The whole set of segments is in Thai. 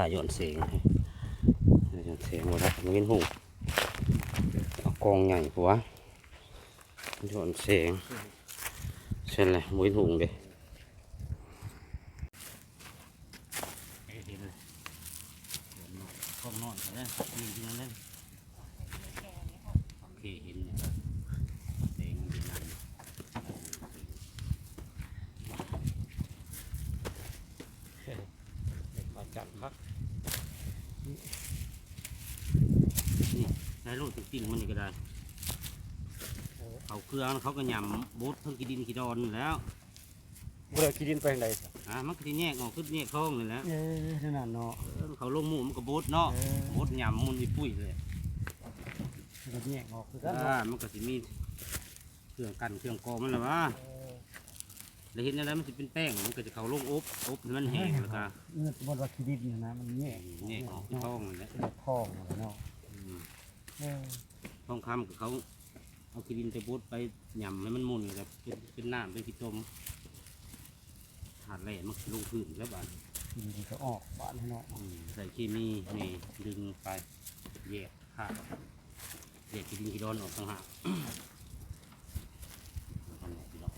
ถ่ายย้อนเสียงย้อนเสียงหมดแล้วมันเป็นหูเอากองใหญ่ปัวย้อนเสียงเช่นไรมุ้ยหุงเด้เห็นเลยกองนอนกันนะนี่ที่นั่นเลยโอเคเห็นเนี่ยเสียงมันเป็นนั่นเด็กมา จับครับนี่ใช้ลูกติ่งๆมันนี่ก็ได้ เขาเครื่องเขาก็ยำบดเพิ่งกินดินกินดอนนั่นแหล้วบ่ได้กินดินไปทางใดอะมันก็ที่แยกออกขึ้นแยกท้องนี่แหล้วเอ้ยนั่นน่ะเนาะเขาลงหมูมันก็บดเนาะเออบดยำมันมีปุ้ยเลยมันก็แยกออกคือกันอ่าเนาะมันก็สิมีเครื่องกันเครื่องกรองมันแหละวะเออ แล้วเห็นอะไรมันจะเป็นแป้งมันก็จะเขาลงอบอบให้มันแห้งแล้วก็เงินบ่ว่าขี้ดินนะนะมันแยกแยกออกที่ท้องนั่นแหละเป็นท้องนั่นแหละเนาะอืมเออทองคำกับเขาเอาขี้ดินไปบดไปยำให้มันมุนแบบเป็นเป็นน้ำเป็นขี้ต้มหาดแหล่มันลงพื้นแล้วบ้านขี้ดินก็ออกบ้านให้เนาะอืมใส่เคมีนี่ดึงไปแยกขาดแยกขี้ดินขี้ดอนออกต่างหากอันนี้พี่น้อง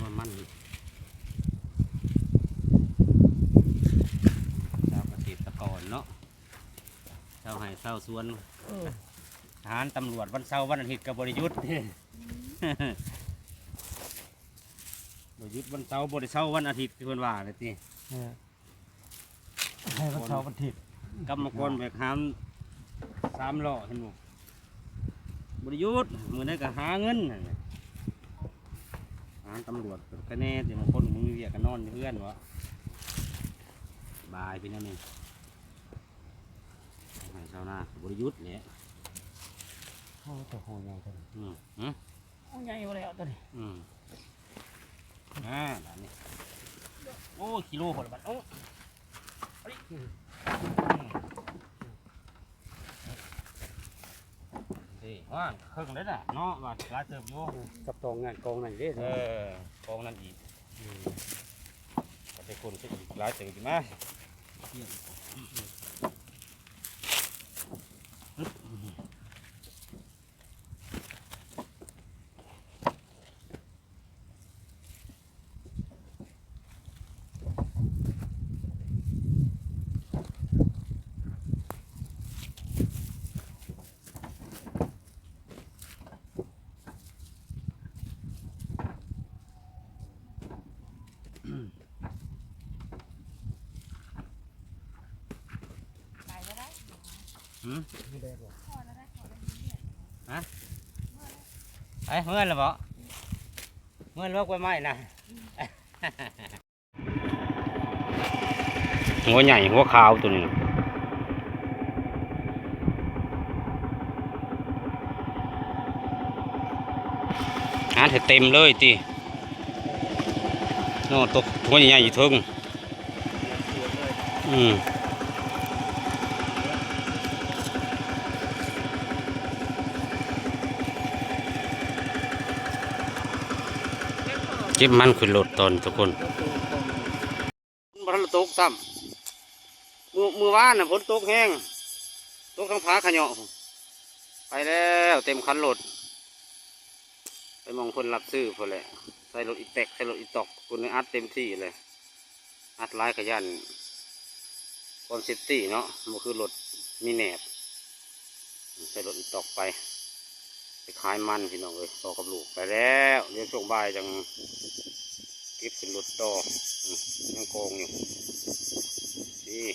ว่า มันชาวเกษตรกรเนาะชาวไห่ชาวสวนเออทหารตำรวจวันเสาร์วันอาทิตย์กับบริยุทธ์บริยุทธ์วันเสาร์บริเสาร์วันอาทิตย์คือคนว่าเลยทีเออให้วันเสาร์วันอาทิตย์กรรมกรแบกหามสามล้อเห็นบ่บริยุทธ์มือนั้นก็หาเงินนั่นแหละทหารตำรวจก็คะแนนแต่บางคนมึงมีเวียกกันนอนอยู่เพื่อนวะบายไปนั่นเองให้ชาวนาบริยุทธ์เนี่ยโอ้ตัวโหใหญ่ตัวนี้อืมอืมโอ้ใหญ่บ่แล้วตัวนี้อืมอ่าแบบนี้โอ้ยกิโลพอละบัดโอ้ เอาดิอืมดีว่านเครื่องได้น่ะเนาะว่าหลายเติบอยู่กับตองงานกองนั่นเด้เออกองนั่นอีกอืมก็ไปคนก็อีกหลายเติบอยู่มา หืมไม่ได้บ่ไอ้เมื่อแล้วบ่เมื่อลวกไว้ไหมนะหัวใหญ่หัวขาวตัวนี้น่ะหาให้เต็มเลยตีโน่ตกหัวใหญ่ๆอยู่เทึงอืม เก็บมันขึ้นรถตอนทุกคนบทันตกซ้ำมือมือว่านน่ะฝนตกแห้งตกทั้งผาขยาะไปแล้วเต็มคันรถไปมองคนรับซื้อพอแหละใส่รถอีแตกใส่รถอีตอกคนนี้อัดเต็มที่เลย อัดหลายขยันความเซฟตี้เนาะมันคือรถมีแหนบใส่รถอีตอกไปไปขายมันพี่น้องเลยต่อกับลูกไปแล้วเรียนช่วงบ่ายจัง หลุดต่อยังโกงอยู่นี่